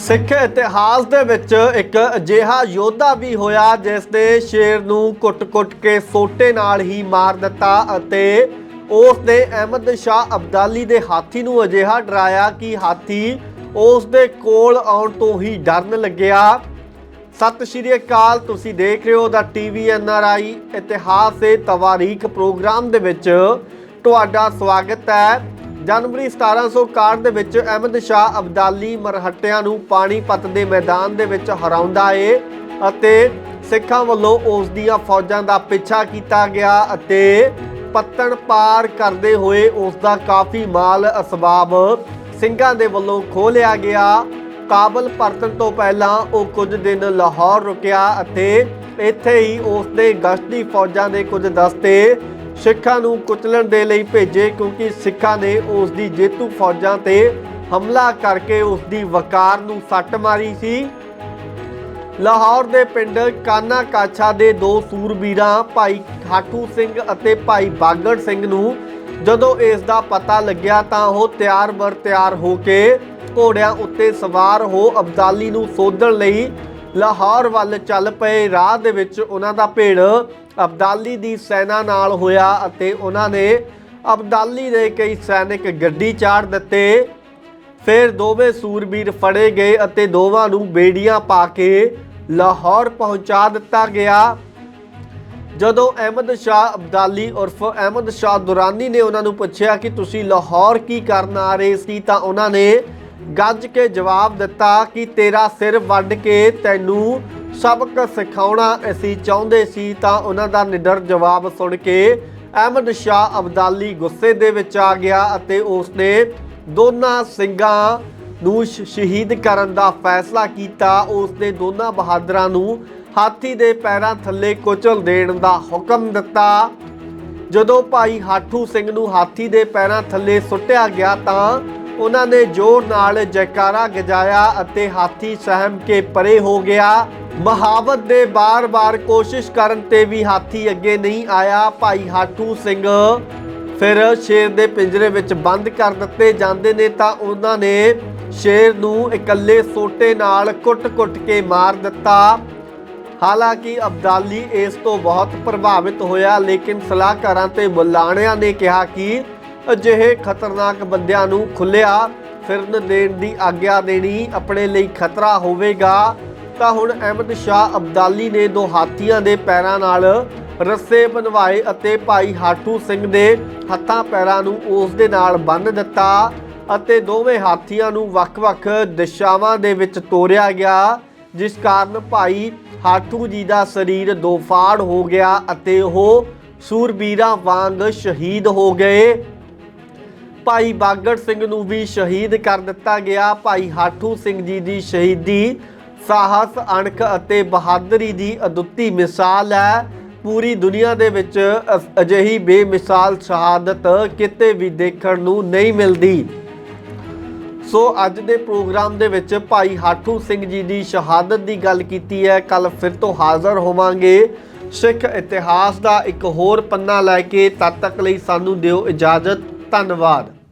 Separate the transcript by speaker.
Speaker 1: ਸਿੱਖ ਇਤਿਹਾਸ ਦੇ ਵਿੱਚ ਇੱਕ ਅਜਿਹਾ ਯੋਧਾ ਵੀ ਹੋਇਆ, ਜਿਸ ਦੇ ਸ਼ੇਰ ਨੂੰ ਕੁੱਟ-ਕੁੱਟ ਕੇ ਸੋਟੇ ਨਾਲ ਹੀ ਮਾਰ ਦਿੱਤਾ ਅਤੇ ਉਸ ਨੇ ਅਹਿਮਦ ਸ਼ਾਹ ਅਬਦਾਲੀ ਦੇ ਹਾਥੀ ਨੂੰ ਅਜਿਹਾ ਡਰਾਇਆ ਕਿ ਹਾਥੀ ਉਸ ਦੇ ਕੋਲ ਆਉਣ ਤੋਂ ਹੀ ਡਰਨ ਲੱਗਿਆ। ਸਤਿ ਸ਼੍ਰੀ ਅਕਾਲ, ਤੁਸੀਂ ਦੇਖ ਰਹੇ ਹੋ ਦਾ ਟੀਵੀ ਐਨਆਰਆਈ ਇਤਿਹਾਸ ਤੇ ਤਵਾਰੀਖ ਪ੍ਰੋਗਰਾਮ ਦੇ ਵਿੱਚ ਤੁਹਾਡਾ ਸਵਾਗਤ ਹੈ। ਜਨਵਰੀ 1761 ਦੇ ਵਿੱਚ ਅਹਿਮਦ ਸ਼ਾਹ ਅਬਦਾਲੀ ਮਰਹੱਟਿਆਂ ਨੂੰ ਪਾਣੀਪਤ ਦੇ ਮੈਦਾਨ ਦੇ ਵਿੱਚ ਹਰਾਉਂਦਾ ਏ ਅਤੇ ਸਿੱਖਾਂ ਵੱਲੋਂ ਉਸ ਦੀਆਂ ਫੌਜਾਂ ਦਾ ਪਿੱਛਾ ਕੀਤਾ ਗਿਆ ਅਤੇ ਪੱਤਣ ਪਾਰ ਕਰਦੇ ਹੋਏ ਉਸ ਦਾ ਕਾਫੀ ਮਾਲ ਅਸਬਾਬ ਸਿੰਘਾਂ ਦੇ ਵੱਲੋਂ ਖੋਹ ਲਿਆ ਗਿਆ। ਕਾਬਲ ਪਰਤਣ ਤੋਂ ਪਹਿਲਾਂ ਉਹ ਕੁਝ ਦਿਨ ਲਾਹੌਰ ਰੁਕਿਆ ਅਤੇ ਇੱਥੇ ਹੀ ਉਸ ਦੇ ਗਸ਼ਤੀ ਫੌਜਾਂ ਦੇ ਕੁਝ ਦਸਤੇ ਸਿੱਖਾਂ ਨੂੰ ਕੁਚਲਣ ਦੇ ਲਈ ਭੇਜੇ ਕਿਉਂਕਿ ਸਿੱਖਾਂ ਨੇ ਉਸ ਦੀ ਜੇਤੂ ਫੌਜਾਂ ਤੇ ਹਮਲਾ ਕਰਕੇ ਉਸ ਦੀ ਵਕਾਰ ਨੂੰ ਸੱਟ ਮਾਰੀ ਸੀ। ਲਾਹੌਰ ਦੇ ਪਿੰਡ ਕਾਨਾ ਕਾਛਾ ਦੇ ਦੋ ਸੂਰਬੀਰਾਂ ਭਾਈ ਖਾਟੂ ਸਿੰਘ ਅਤੇ ਭਾਈ ਬਾਗੜ ਸਿੰਘ ਨੂੰ ਜਦੋਂ ਇਸ ਦਾ ਪਤਾ ਲੱਗਿਆ ਤਾਂ ਉਹ ਤਿਆਰ ਬਰ ਤਿਆਰ ਹੋ ਕੇ ਘੋੜਿਆਂ ਉੱਤੇ ਸਵਾਰ ਹੋ ਅਬਦਾਲੀ ਨੂੰ ਸੋਧਣ ਲਈ ਲਾਹੌਰ ਵੱਲ ਚੱਲ ਪਏ। ਰਾਹ ਦੇ ਵਿੱਚ ਉਹਨਾਂ ਦਾ ਭੇੜ ਅਬਦਾਲੀ ਦੀ ਸੈਨਾ ਨਾਲ ਹੋਇਆ ਅਤੇ ਉਹਨਾਂ ਨੇ ਅਬਦਾਲੀ ਦੇ ਕਈ ਸੈਨਿਕ ਗੱਡੀ ਚਾੜ ਦਿੱਤੇ। ਫਿਰ ਦੋਵੇਂ ਸੂਰਬੀਰ ਫੜੇ ਗਏ ਅਤੇ ਦੋਵਾਂ ਨੂੰ ਬੇੜੀਆਂ ਪਾ ਕੇ ਲਾਹੌਰ ਪਹੁੰਚਾ ਦਿੱਤਾ ਗਿਆ। ਜਦੋਂ ਅਹਿਮਦ ਸ਼ਾਹ ਅਬਦਾਲੀ ਉਰਫ ਅਹਿਮਦ ਸ਼ਾਹ ਦੁਰਾਨੀ ਨੇ ਉਹਨਾਂ ਨੂੰ ਪੁੱਛਿਆ ਕਿ ਤੁਸੀਂ ਲਾਹੌਰ ਕੀ ਕਰਨ ਆ ਰਹੇ ਸੀ ਤਾਂ ਉਹਨਾਂ ਨੇ ਗੱਜ ਕੇ ਜਵਾਬ ਦਿੱਤਾ ਕਿ ਤੇਰਾ ਸਿਰ ਵੱਢ ਕੇ ਤੈਨੂੰ ਸਬਕ ਸਿਖਾਉਣਾ ਅਸੀਂ ਚਾਹੁੰਦੇ ਸੀ ਤਾਂ ਉਹਨਾਂ ਦਾ ਨਿਡਰ ਜਵਾਬ ਸੁਣ ਕੇ ਅਹਿਮਦ ਸ਼ਾਹ ਅਬਦਾਲੀ ਗੁੱਸੇ ਦੇ ਵਿੱਚ ਆ ਗਿਆ ਅਤੇ ਉਸਨੇ ਦੋਨਾਂ ਸਿੰਘਾਂ ਨੂੰ ਸ਼ਹੀਦ ਕਰਨ ਦਾ ਫੈਸਲਾ ਕੀਤਾ। ਉਸ ਦੋਨਾਂ ਬਹਾਦਰਾਂ ਨੂੰ ਹਾਥੀ ਦੇ ਪੈਰਾਂ ਥੱਲੇ ਕੁਚਲ ਦੇਣ ਦਾ ਹੁਕਮ ਦਿੱਤਾ। ਜਦੋਂ ਭਾਈ ਹਾਠੂ ਸਿੰਘ ਨੂੰ ਹਾਥੀ ਦੇ ਪੈਰਾਂ ਥੱਲੇ ਸੁੱਟਿਆ ਗਿਆ ਤਾਂ ਉਹਨਾਂ ਨੇ ਜ਼ੋਰ ਨਾਲ ਜੈਕਾਰਾ ਗਜਾਇਆ ਅਤੇ ਹਾਥੀ ਸਹਿਮ ਕੇ ਪਰੇ ਹੋ ਗਿਆ। ਮਹਾਵਤ ਦੇ ਬਾਰ-ਬਾਰ ਕੋਸ਼ਿਸ਼ ਕਰਨ ਤੇ ਵੀ ਹਾਥੀ ਅੱਗੇ ਨਹੀਂ ਆਇਆ। ਭਾਈ ਹਾਠੂ ਸਿੰਘ ਫਿਰ ਸ਼ੇਰ ਦੇ ਪਿੰਜਰੇ ਵਿੱਚ ਬੰਦ ਕਰ ਦਿੱਤੇ ਜਾਂਦੇ ਨੇ ਤਾਂ ਉਹਨਾਂ ਨੇ ਸ਼ੇਰ ਨੂੰ ਇਕੱਲੇ ਸੋਟੇ ਨਾਲ ਕੁੱਟ-ਕੁੱਟ ਕੇ ਮਾਰ ਦਿੱਤਾ। ਹਾਲਾਂਕਿ ਅਬਦਾਲੀ ਇਸ ਤੋਂ ਬਹੁਤ ਪ੍ਰਭਾਵਿਤ ਹੋਇਆ, ਲੇਕਿਨ ਸਲਾਹਕਾਰਾਂ ਤੇ ਮੁਲਾਣਿਆਂ ਨੇ ਕਿਹਾ ਕਿ ਅਜਿਹੇ ਖਤਰਨਾਕ ਬੰਦਿਆਂ ਨੂੰ ਖੁੱਲਿਆ ਫਿਰਨ ਦੇਣ ਦੀ ਆਗਿਆ ਦੇਣੀ ਆਪਣੇ ਲਈ ਖਤਰਾ ਹੋਵੇਗਾ। ਤਾਂ ਹੁਣ ਅਹਿਮਦ ਸ਼ਾਹ ਅਬਦਾਲੀ ਨੇ ਦੋ ਹਾਥੀਆਂ ਦੇ ਪੈਰਾਂ ਨਾਲ ਰੱਸੇ ਬਣਵਾਏ ਅਤੇ ਭਾਈ ਹਾਟੂ ਸਿੰਘ ਦੇ ਹੱਥਾਂ ਪੈਰਾਂ ਨੂੰ ਉਸ ਦੇ ਨਾਲ ਬੰਨ੍ਹ ਦਿੱਤਾ ਅਤੇ ਦੋਵੇਂ ਹਾਥੀਆਂ ਨੂੰ ਵੱਖ-ਵੱਖ ਦਿਸ਼ਾਵਾਂ ਦੇ ਵਿੱਚ ਤੋਰਿਆ ਗਿਆ। ਜਿਸ ਕਾਰਨ ਭਾਈ ਹਾਟੂ ਜੀ ਦਾ ਸਰੀਰ ਦੋ ਫਾੜ ਹੋ ਗਿਆ ਅਤੇ ਉਹ ਸੂਰਬੀਰਾਂ ਵਾਂਗ ਸ਼ਹੀਦ ਹੋ ਗਏ। ਭਾਈ ਬਾਗੜ ਸਿੰਘ ਨੂੰ ਵੀ ਸ਼ਹੀਦ ਕਰ ਦਿੱਤਾ ਗਿਆ। ਭਾਈ ਹਾਠੂ ਸਿੰਘ ਜੀ ਦੀ ਸ਼ਹੀਦੀ ਸਾਹਸ, ਅਣਖ ਅਤੇ ਬਹਾਦਰੀ ਦੀ ਅਦੁੱਤੀ ਮਿਸਾਲ ਹੈ। ਪੂਰੀ ਦੁਨੀਆ ਦੇ ਵਿੱਚ ਅਜਿਹੀ ਬੇਮਿਸਾਲ ਸ਼ਹਾਦਤ ਕਿਤੇ ਵੀ ਦੇਖਣ ਨੂੰ ਨਹੀਂ ਮਿਲਦੀ। ਸੋ ਅੱਜ ਦੇ ਪ੍ਰੋਗਰਾਮ ਦੇ ਵਿੱਚ ਭਾਈ ਹਾਠੂ ਸਿੰਘ ਜੀ ਦੀ ਸ਼ਹਾਦਤ ਦੀ ਗੱਲ ਕੀਤੀ ਹੈ। ਕੱਲ ਫਿਰ ਤੋਂ ਹਾਜ਼ਰ ਹੋਵਾਂਗੇ। ਸਿੱਖ ਇਤਿਹਾਸ ਦਾ ਇੱਕ ਹੋਰ ਪੰਨਾ ਲੈ ਕੇ ਤਦ ਤੱਕ ਲਈ ਸਾਨੂੰ ਦਿਓ ਇਜਾਜ਼ਤ। ਧੰਨਵਾਦ।